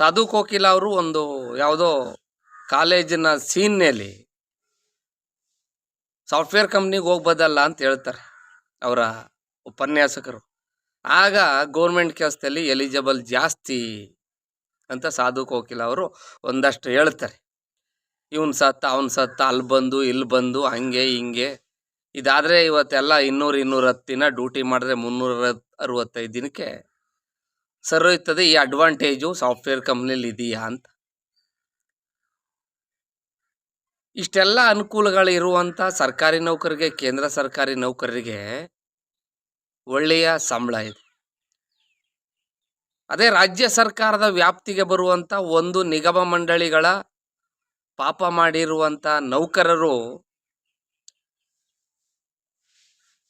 ಸಾಧು ಕೋಕಿಲ ಅವರು ಒಂದು ಯಾವುದೋ ಕಾಲೇಜಿನ ಸೀನ್ನಲ್ಲಿ ಸಾಫ್ಟ್ವೇರ್ ಕಂಪ್ನಿಗೆ ಹೋಗ್ಬೋದಲ್ಲ ಅಂತ ಹೇಳ್ತಾರೆ ಅವರ ಉಪನ್ಯಾಸಕರು. ಆಗ ಗೌರ್ಮೆಂಟ್ ಕೆಲಸದಲ್ಲಿ ಎಲಿಜಿಬಲ್ ಜಾಸ್ತಿ ಅಂತ ಸಾಧು ಕೋಕಿಲ ಅವರು ಒಂದಷ್ಟು ಹೇಳ್ತಾರೆ. ಇವನ್ ಸತ್ತ, ಅವ್ನು ಸತ್ತ ಅಲ್ಲಿ ಬಂದು ಇಲ್ಲಿ ಬಂದು, ಹಂಗೆ, ಹಿಂಗೆ. ಇದಾದರೆ ಇವತ್ತೆಲ್ಲ ಇನ್ನೂರು ಇನ್ನೂರ ಹತ್ತು ದಿನ ಡ್ಯೂಟಿ ಮಾಡಿದ್ರೆ ಮುನ್ನೂರ ಅರವತ್ತೈದು ದಿನಕ್ಕೆ ಸರೋಯ್ತದೆ ಈ ಅಡ್ವಾಂಟೇಜು ಸಾಫ್ಟ್ವೇರ್ ಕಂಪ್ನಿಲಿ ಇದೆಯಾ ಅಂತ. ಇಷ್ಟೆಲ್ಲ ಅನುಕೂಲಗಳು ಇರುವಂಥ ಸರ್ಕಾರಿ ನೌಕರಿಗೆ, ಕೇಂದ್ರ ಸರ್ಕಾರಿ ನೌಕರರಿಗೆ ಒಳ್ಳೆಯ ಸಂಬಳ ಇದೆ. ಅದೇ ರಾಜ್ಯ ಸರ್ಕಾರದ ವ್ಯಾಪ್ತಿಗೆ ಬರುವಂಥ ಒಂದು ನಿಗಮ ಮಂಡಳಿಗಳ ಪಾಪ ಮಾಡಿರುವಂಥ ನೌಕರರು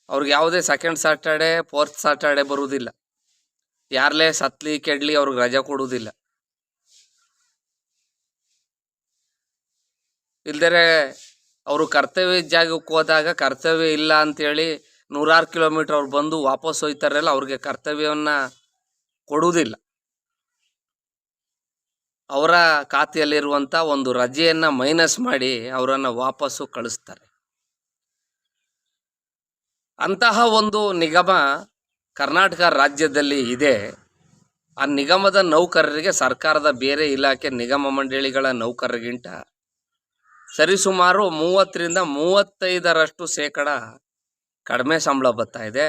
ಅವ್ರಿಗೆ ಯಾವುದೇ ಸೆಕೆಂಡ್ ಸಾಟರ್ಡೆ ಫೋರ್ತ್ ಸಾಟರ್ಡೆ ಬರುವುದಿಲ್ಲ. ಯಾರ್ಲೇ ಸತ್ಲಿ, ಕೆಡ್ಲಿ ಅವ್ರಿಗೆ ರಜಾ ಕೊಡುವುದಿಲ್ಲ ಇಲ್ದರೆ ಅವರು ಕರ್ತವ್ಯ ಜಾಗಕ್ಕೆ ಹೋದಾಗ ಕರ್ತವ್ಯ ಇಲ್ಲ ಅಂತೇಳಿ ನೂರಾರು ಕಿಲೋಮೀಟರ್ ಅವ್ರು ಬಂದು ವಾಪಸ್ ಹೋಯ್ತಾರಲ್ಲ ಅವ್ರಿಗೆ ಕರ್ತವ್ಯವನ್ನ ಕೊಡುವುದಿಲ್ಲ. ಅವರ ಖಾತೆಯಲ್ಲಿರುವಂಥ ಒಂದು ರಜೆಯನ್ನು ಮೈನಸ್ ಮಾಡಿ ಅವರನ್ನು ವಾಪಸ್ಸು ಕಳಿಸ್ತಾರೆ. ಅಂತಹ ಒಂದು ನಿಗಮ ಕರ್ನಾಟಕ ರಾಜ್ಯದಲ್ಲಿ ಇದೆ. ಆ ನಿಗಮದ ನೌಕರರಿಗೆ ಸರ್ಕಾರದ ಬೇರೆ ಇಲಾಖೆ ನಿಗಮ ಮಂಡಳಿಗಳ ನೌಕರರಿಗಿಂತ ಸರಿಸುಮಾರು ಮೂವತ್ತರಿಂದ ಮೂವತ್ತೈದರಷ್ಟು ಶೇಕಡ ಕಡಿಮೆ ಸಂಬಳ ಬರ್ತಾ ಇದೆ.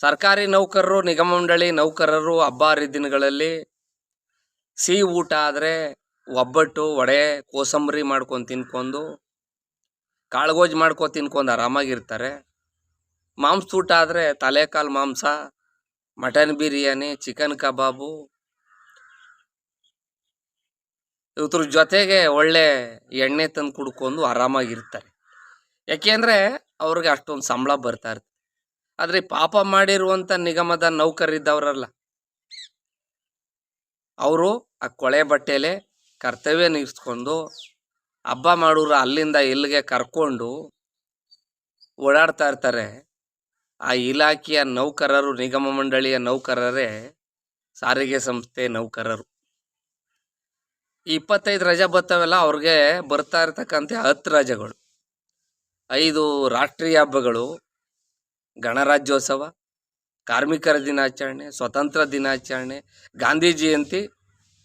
ಸರ್ಕಾರಿ ನೌಕರರು, ನಿಗಮ ಮಂಡಳಿ ನೌಕರರು ಹಬ್ಬ ಹರಿದಿನಗಳಲ್ಲಿ ಸಿಹಿ ಊಟ ಆದರೆ ಒಬ್ಬಟ್ಟು, ವಡೆ, ಕೋಸಂಬರಿ ಮಾಡ್ಕೊಂಡು ತಿನ್ಕೊಂಡು, ಕಾಳುಗೋಜ್ ಮಾಡ್ಕೊಂಡು ತಿನ್ಕೊಂಡು ಆರಾಮಾಗಿರ್ತಾರೆ. ಮಾಂಸ ಊಟ ಆದರೆ ತಲೆಕಾಲು ಮಾಂಸ, ಮಟನ್ ಬಿರಿಯಾನಿ, ಚಿಕನ್ ಕಬಾಬು. ಇವ್ರ ಜೊತೆಗೆ ಒಳ್ಳೆ ಎಣ್ಣೆ ತಂದು ಕುಡ್ಕೊಂಡು ಆರಾಮಾಗಿರ್ತಾರೆ. ಯಾಕೆಂದರೆ ಅವ್ರಿಗೆ ಅಷ್ಟೊಂದು ಸಂಬಳ ಬರ್ತಾ ಇರ್ತದೆ ಆದರೆ ಪಾಪ ಮಾಡಿರುವಂಥ ನಿಗಮದ ನೌಕರಿದ್ದವರಲ್ಲ. ಅವರು ಆ ಕೊಳೆ ಬಟ್ಟೆಲೆ ಕರ್ತವ್ಯ ನಿರ್ಸ್ಕೊಂಡು ಹಬ್ಬ ಮಾಡೋರು ಅಲ್ಲಿಂದ ಇಲ್ಲಿಗೆ ಕರ್ಕೊಂಡು ಓಡಾಡ್ತಾ ಇರ್ತಾರೆ. ಆ ಇಲಾಖೆಯ ನೌಕರರು, ನಿಗಮ ಮಂಡಳಿಯ ನೌಕರರೇ ಸಾರಿಗೆ ಸಂಸ್ಥೆ ನೌಕರರು. ಇಪ್ಪತ್ತೈದು ರಜೆ ಬರ್ತಾವೆಲ್ಲ ಅವ್ರಿಗೆ ಬರ್ತಾ ಇರ್ತಕ್ಕಂಥ ಹತ್ತು ರಜೆಗಳು. ಐದು ರಾಷ್ಟ್ರೀಯ ಹಬ್ಬಗಳು, ಗಣರಾಜ್ಯೋತ್ಸವ, ಕಾರ್ಮಿಕರ ದಿನಾಚರಣೆ, ಸ್ವತಂತ್ರ ದಿನಾಚರಣೆ, ಗಾಂಧಿ ಜಯಂತಿ,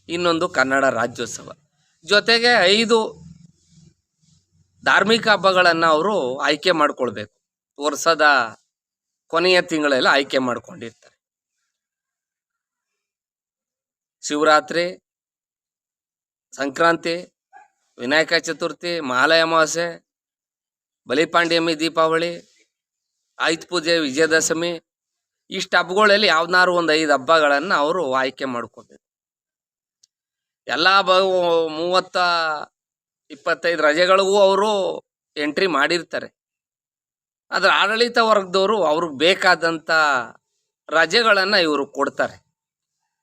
ಇನ್ನೊಂದು ಕನ್ನಡ ರಾಜ್ಯೋತ್ಸವ. ಜೊತೆಗೆ ಐದು ಧಾರ್ಮಿಕ ಹಬ್ಬಗಳನ್ನು ಅವರು ಆಯ್ಕೆ ಮಾಡಿಕೊಳ್ಬೇಕು. ವರ್ಷದ ಕೊನೆಯ ತಿಂಗಳೆಲ್ಲ ಆಯ್ಕೆ ಮಾಡ್ಕೊಂಡಿರ್ತಾರೆ. ಶಿವರಾತ್ರಿ, ಸಂಕ್ರಾಂತಿ, ವಿನಾಯಕ ಚತುರ್ಥಿ ಮಹಾಲಯ ಅಮಾವಾಸ್ಯೆ ಬಲಿಪಾಂಡ್ಯಮಿ ದೀಪಾವಳಿ, ಆಯುಧ ಪೂಜೆ, ವಿಜಯದಶಮಿ ಇಷ್ಟು ಹಬ್ಬಗಳಲ್ಲಿ ಯಾವ್ದಾರು ಒಂದು ಐದು ಹಬ್ಬಗಳನ್ನು ಅವರು ಆಯ್ಕೆ ಮಾಡ್ಕೋಬೇಕು ಎಲ್ಲ ಹಬ್ಬ ಮೂವತ್ತ ಇಪ್ಪತ್ತೈದು ರಜೆಗಳಿಗೂ ಅವರು ಎಂಟ್ರಿ ಮಾಡಿರ್ತಾರೆ. ಆದರೆ ಆಡಳಿತ ವರ್ಗದವರು ಅವ್ರಿಗೆ ಬೇಕಾದಂಥ ರಜೆಗಳನ್ನು ಇವರು ಕೊಡ್ತಾರೆ.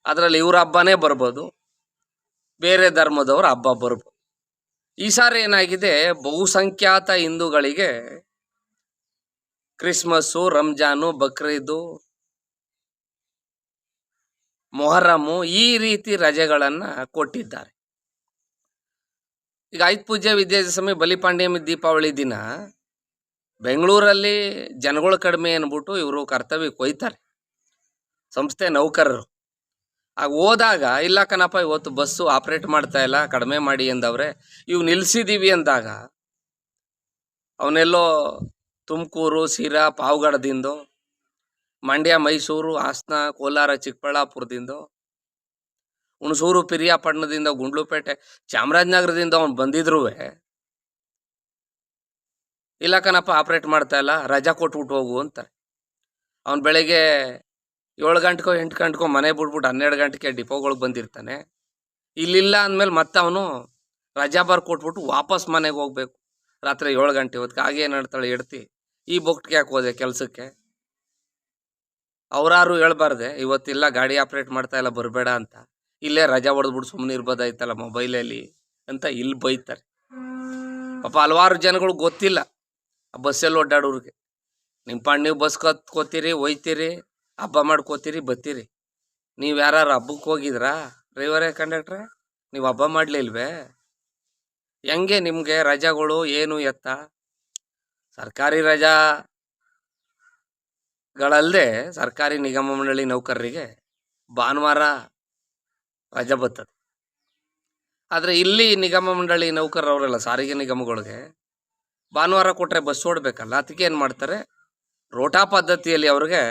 ಅದರಲ್ಲಿ ಇವ್ರ ಹಬ್ಬನೇ ಬರ್ಬೋದು, ಬೇರೆ ಧರ್ಮದವ್ರ ಹಬ್ಬ ಬರ್ಬೋದು. ಈ ಸಾರಿ ಏನಾಗಿದೆ, ಬಹುಸಂಖ್ಯಾತ ಹಿಂದೂಗಳಿಗೆ ಕ್ರಿಸ್ಮಸ್ಸು, ರಂಜಾನು, ಬಕ್ರೀದು, ಮೊಹರಮು ಈ ರೀತಿ ರಜೆಗಳನ್ನು ಕೊಟ್ಟಿದ್ದಾರೆ. ಈಗ ಆಯುಧ ಪೂಜೆ ವಿದ್ಯಾದಶಮಿ ಬಲಿಪಾಂಡ್ಯಮಿ ದೀಪಾವಳಿ ದಿನ. ಬೆಂಗಳೂರಲ್ಲಿ ಜನಗಳು ಕಡಿಮೆ ಅಂದ್ಬಿಟ್ಟು ಇವರು ಕರ್ತವ್ಯ ಕೊಯ್ತಾರೆ ಸಂಸ್ಥೆ ನೌಕರರು. ಆಗ ಹೋದಾಗ, ಇಲ್ಲ ಕಣಪ್ಪ, ಇವತ್ತು ಬಸ್ಸು ಆಪ್ರೇಟ್ ಮಾಡ್ತಾ ಇಲ್ಲ, ಕಡಿಮೆ ಮಾಡಿ ಎಂದವ್ರೆ ಇವು ನಿಲ್ಲಿಸಿದ್ದೀವಿ ಅಂದಾಗ, ಅವನೆಲ್ಲೋ ತುಮಕೂರು ಸಿರಾ ಪಾವಗಡದಿಂದ, ಮಂಡ್ಯ, ಮೈಸೂರು, ಹಾಸನ, ಕೋಲಾರ, ಚಿಕ್ಕಬಳ್ಳಾಪುರದಿಂದ, ಹುಣಸೂರು, ಪಿರಿಯಾಪಟ್ಟಣದಿಂದ ಗುಂಡ್ಲುಪೇಟೆ, ಚಾಮರಾಜನಗರದಿಂದ ಅವ್ನು ಬಂದಿದ್ರು ಇಲ್ಲ ಕಣಪ್ಪ ಆಪ್ರೇಟ್ ಮಾಡ್ತಾ ಇಲ್ಲ. ರಜಾ ಕೊಟ್ಬಿಟ್ಟು ಹೋಗು ಅಂತಾರೆ. ಅವ್ನು ಬೆಳಿಗ್ಗೆ ಏಳು ಗಂಟೆಗೋ, ಎಂಟು ಗಂಟೆಗೋ ಮನೆ ಬಿಟ್ಬಿಟ್ಟು ಹನ್ನೆರಡು ಗಂಟೆಗೆ ಡಿಪೋಗಳಿಗೆ ಬಂದಿರ್ತಾನೆ. ಇಲ್ಲಿಲ್ಲ ಅಂದಮೇಲೆ ಮತ್ತೆ ಅವನು ರಜಾ ಬಾರ್ ಕೊಟ್ಬಿಟ್ಟು ವಾಪಸ್ ಮನೆಗೆ ಹೋಗ್ಬೇಕು. ರಾತ್ರಿ ಏಳು ಗಂಟೆ ಹೊತ್ತಿಗೆ ಹಾಗೆ ಏನು ಹೇಳ್ತಾಳೆ, ಎಡ್ತಿ, ಈ ಬೊಕ್ಟ್ಗೆ ಯಾಕೆ ಹೋದೆ ಕೆಲಸಕ್ಕೆ? ಅವರಾರು ಹೇಳ್ಬಾರ್ದೆ, ಇವತ್ತಿಲ್ಲ, ಗಾಡಿ ಆಪ್ರೇಟ್ ಮಾಡ್ತಾ ಇಲ್ಲ, ಬರಬೇಡ ಅಂತ. ಇಲ್ಲೇ ರಜಾ ಹೊಡೆದ್ಬಿಟ್ಟು ಸುಮ್ಮನೆ ಇರ್ಬೋದಾಯ್ತಲ್ಲ ಮೊಬೈಲಲ್ಲಿ ಅಂತ ಇಲ್ಲಿ ಬೈತಾರೆ. ಪಾಪ ಹಲವಾರು ಜನಗಳು ಗೊತ್ತಿಲ್ಲ. ಆ ಬಸ್ಸಲ್ಲಿ ಓಡಾಡೋರಿಗೆ ನಿಮ್ಮ ಪಾಡ್ ನೀವು ಬಸ್ ಕತ್ಕೋತೀರಿ, ಒಯ್ತೀರಿ, ಹಬ್ಬ ಮಾಡ್ಕೋತೀರಿ, ಬತ್ತೀರಿ. ನೀವು ಯಾರು ಹಬ್ಬಕ್ಕೆ ಹೋಗಿದ್ರಾ ಡ್ರೈವರೇ ಕಂಡಕ್ಟ್ರೆ ನೀವು ಹಬ್ಬ ಮಾಡಲಿಲ್ವೇ? ಹೆಂಗೆ ನಿಮಗೆ ರಜಾಗಳು ಏನು ಎತ್ತ? ಸರ್ಕಾರಿ ರಜಾಗಳಲ್ಲದೆ ಸರ್ಕಾರಿ ನಿಗಮ ಮಂಡಳಿ ನೌಕರರಿಗೆ ಭಾನುವಾರ ರಜಾ ಬರ್ತದೆ. ಆದರೆ ಇಲ್ಲಿ ನಿಗಮ ಮಂಡಳಿ ನೌಕರರವರೆಲ್ಲ ಸಾರಿಗೆ ನಿಗಮಗಳಿಗೆ ಭಾನುವಾರ ಕೊಟ್ಟರೆ ಬಸ್ ಓಡಬೇಕಲ್ಲ, ಅದಕ್ಕೆ ಏನು ಮಾಡ್ತಾರೆ? ರೋಟಾ ಪದ್ಧತಿಯಲ್ಲಿ ಅವ್ರಿಗೆ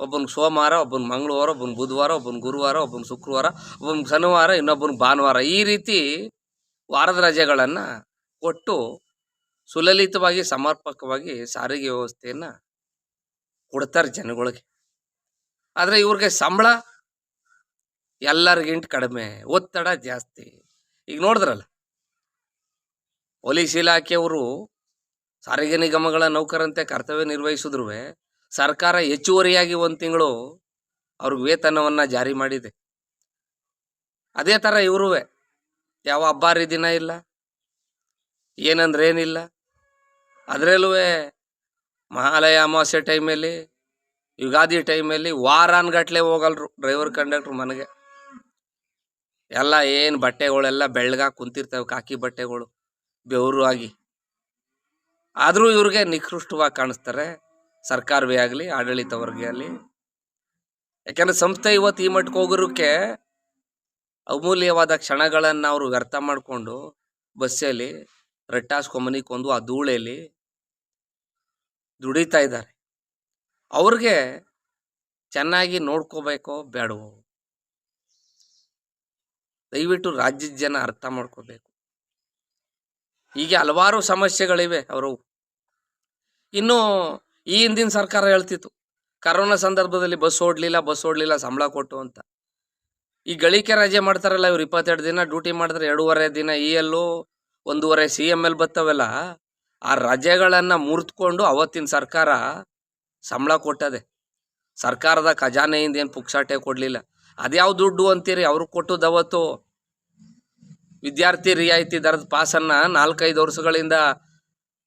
ಒಬ್ಬನ ಸೋಮವಾರ, ಒಬ್ಬನ ಮಂಗಳವಾರ, ಒಬ್ಬನ ಬುಧವಾರ, ಒಬ್ಬನ ಗುರುವಾರ, ಒಬ್ಬನ ಶುಕ್ರವಾರ, ಒಬ್ಬನ ಶನಿವಾರ, ಇನ್ನೊಬ್ಬನ ಭಾನುವಾರ ಈ ರೀತಿ ವಾರದ ರಜೆಗಳನ್ನು ಕೊಟ್ಟು ಸುಲಲಿತವಾಗಿ, ಸಮರ್ಪಕವಾಗಿ ಸಾರಿಗೆ ವ್ಯವಸ್ಥೆಯನ್ನು ಕೊಡ್ತಾರೆ ಜನಗಳಿಗೆ. ಆದರೆ ಇವ್ರಿಗೆ ಸಂಬಳ ಎಲ್ಲರಿಗಿಂತ ಕಡಿಮೆ, ಒತ್ತಡ ಜಾಸ್ತಿ. ಈಗ ನೋಡಿದ್ರಲ್ಲ, ಪೊಲೀಸ್ ಇಲಾಖೆಯವರು ಸಾರಿಗೆ ನಿಗಮಗಳ ನೌಕರಂತೆ ಕರ್ತವ್ಯ ನಿರ್ವಹಿಸಿದ್ರು ಸರ್ಕಾರ ಹೆಚ್ಚುವರಿಯಾಗಿ ಒಂದು ತಿಂಗಳು ಅವ್ರಿಗೆ ವೇತನವನ್ನು ಜಾರಿ ಮಾಡಿದೆ. ಅದೇ ಥರ ಇವರು ಯಾವ ಹಬ್ಬ ಹರಿದಿನ ಇಲ್ಲ, ಏನಂದ್ರೆ ಏನಿಲ್ಲ. ಅದರಲ್ಲೂ ಮಹಾಲಯ ಅಮಾವಾಸ್ಯೆ ಟೈಮಲ್ಲಿ, ಯುಗಾದಿ ಟೈಮಲ್ಲಿ ವಾರಾನ್ಗಟ್ಲೆ ಹೋಗಲ್ರು ಡ್ರೈವರ್ ಕಂಡಕ್ಟ್ರ್ ಮನೆಗೆ. ಎಲ್ಲ ಏನು ಬಟ್ಟೆಗಳೆಲ್ಲ ಬೆಳ್ಳಗಾಗಿ ಕುಂತಿರ್ತವೆ ಕಾಕಿ ಬಟ್ಟೆಗಳು ಬೆವರು ಆಗಿ. ಆದರೂ ಇವ್ರಿಗೆ ನಿಕೃಷ್ಟವಾಗಿ ಕಾಣಿಸ್ತಾರೆ. ಸರ್ಕಾರವೇ ಆಗಲಿ ಆಡಳಿತ ವರ್ಗ ಆಗಲಿ. ಯಾಕಂದ್ರೆ ಸಂಸ್ಥೆ ಇವತ್ತು ಈ ಮಟ್ಟಕ್ಕೆ ಹೋಗೋರಕ್ಕೆ ಅಮೂಲ್ಯವಾದ ಕ್ಷಣಗಳನ್ನು ಅವರು ವ್ಯರ್ಥ ಮಾಡಿಕೊಂಡು ಬಸ್ಸಲ್ಲಿ ರೆಟ್ಟಾಸ್ಕೊಂಬನಿಕೊಂಡು ಆ ಧೂಳಲ್ಲಿ ದುಡಿತಾ ಇದ್ದಾರೆ. ಅವ್ರಿಗೆ ಚೆನ್ನಾಗಿ ನೋಡ್ಕೋಬೇಕೋ ಬೇಡವೋ? ದಯವಿಟ್ಟು ರಾಜ್ಯದ ಜನ ಅರ್ಥ ಮಾಡ್ಕೋಬೇಕು. ಹೀಗೆ ಹಲವಾರು ಸಮಸ್ಯೆಗಳಿವೆ ಅವರು ಇನ್ನು ಈ ಹಿಂದಿನ ಸರ್ಕಾರ ಹೇಳ್ತಿತ್ತು, ಕರೋನಾ ಸಂದರ್ಭದಲ್ಲಿ ಬಸ್ ಓಡಲಿಲ್ಲ ಬಸ್ ಓಡಲಿಲ್ಲ, ಸಂಬಳ ಕೊಟ್ಟು ಅಂತ. ಈ ಗಳಿಕೆ ರಜೆ ಮಾಡ್ತಾರಲ್ಲ, ಇವ್ರು ಇಪ್ಪತ್ತೆರಡು ದಿನ ಡ್ಯೂಟಿ ಮಾಡಿದ್ರೆ ಎರಡೂವರೆ ದಿನ ಇ ಎಲ್ಲು ಒಂದೂವರೆ ಸಿ ಎಂ ಎಲ್ ಬತ್ತವೆಲ್ಲ. ಆ ರಜೆಗಳನ್ನು ಮುರ್ತ್ಕೊಂಡು ಅವತ್ತಿನ ಸರ್ಕಾರ ಸಂಬಳ ಕೊಟ್ಟದೆ. ಸರ್ಕಾರದ ಖಜಾನೆಯಿಂದ ಏನು ಪುಕ್ಸಾಟೆ ಕೊಡಲಿಲ್ಲ. ಅದ್ಯಾವ ದುಡ್ಡು ಅಂತೀರಿ ಅವ್ರಿಗೆ ಕೊಟ್ಟದ್ದು ಅವತ್ತು ವಿದ್ಯಾರ್ಥಿ ರಿಯಾಯಿತಿ ದರದ ಪಾಸನ್ನು ನಾಲ್ಕೈದು ವರ್ಷಗಳಿಂದ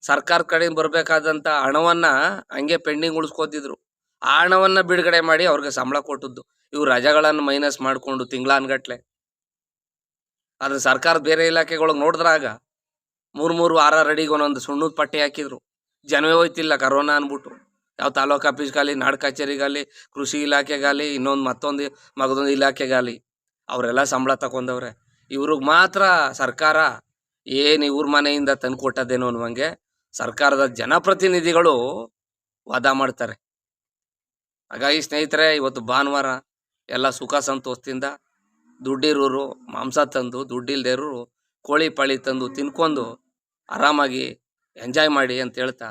ಸರ್ಕಾರ ಕಡೆಯಿಂದ ಬರಬೇಕಾದಂಥ ಹಣವನ್ನು ಹಂಗೆ ಪೆಂಡಿಂಗ್ ಉಳಿಸ್ಕೋತಿದ್ರು. ಆ ಹಣವನ್ನು ಬಿಡುಗಡೆ ಮಾಡಿ ಅವ್ರಿಗೆ ಸಂಬಳ ಕೊಟ್ಟದ್ದು. ಇವು ರಜೆಗಳನ್ನು ಮೈನಸ್ ಮಾಡಿಕೊಂಡು ತಿಂಗಳಾನ್ಗಟ್ಲೆ. ಆದ್ರೆ ಸರ್ಕಾರ ಬೇರೆ ಇಲಾಖೆಗಳಿಗೆ ನೋಡಿದ್ರಾಗ ಮೂರು ಮೂರು ವಾರ ರೆಡಿಗೆ ಒಂದೊಂದು ಸುಣ್ಣದ ಪಟ್ಟಿ ಹಾಕಿದ್ರು. ಜನವೇ ಹೋಯ್ತಿಲ್ಲ ಕರೋನಾ ಅಂದ್ಬಿಟ್ಟು ಯಾವ ತಾಲೂಕು ಆಫೀಸ್ಗಾಲಿ ನಾಡು ಕಚೇರಿಗಾಲಿ ಕೃಷಿ ಇಲಾಖೆಗಾಲಿ ಇನ್ನೊಂದು ಮತ್ತೊಂದು ಮಗದೊಂದು ಇಲಾಖೆಗಾಲಿ ಅವರೆಲ್ಲ ಸಂಬಳ ತಗೊಂಡವ್ರೆ ಇವ್ರಿಗೆ ಮಾತ್ರ ಸರ್ಕಾರ ಏನು ಇವ್ರ ಮನೆಯಿಂದ ತಂದು ಕೊಟ್ಟದೇನೋ ಅನ್ನುವಂಗೆ ಸರ್ಕಾರದ ಜನಪ್ರತಿನಿಧಿಗಳು ವಾದ ಮಾಡ್ತಾರೆ. ಹಾಗಾಗಿ ಸ್ನೇಹಿತರೆ, ಇವತ್ತು ಭಾನುವಾರ ಎಲ್ಲ ಸುಖ ಸಂತೋಷದಿಂದ ದುಡ್ಡಿರೋರು, ಮಾಂಸ ತಂದು ದುಡ್ಡಿಲ್ದೇರು ಕೋಳಿ ಪಾಳಿ ತಂದು ತಿನ್ಕೊಂಡು ಆರಾಮಾಗಿ ಎಂಜಾಯ್ ಮಾಡಿ ಅಂತ ಹೇಳ್ತಾ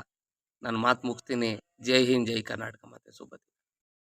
ನಾನು ಮಾತು ಮುಗ್ತೀನಿ ಜೈ ಹಿಂದ್, ಜೈ ಕರ್ನಾಟಕ. ಮತ್ತೆ ಸುಬ್ಬತಿ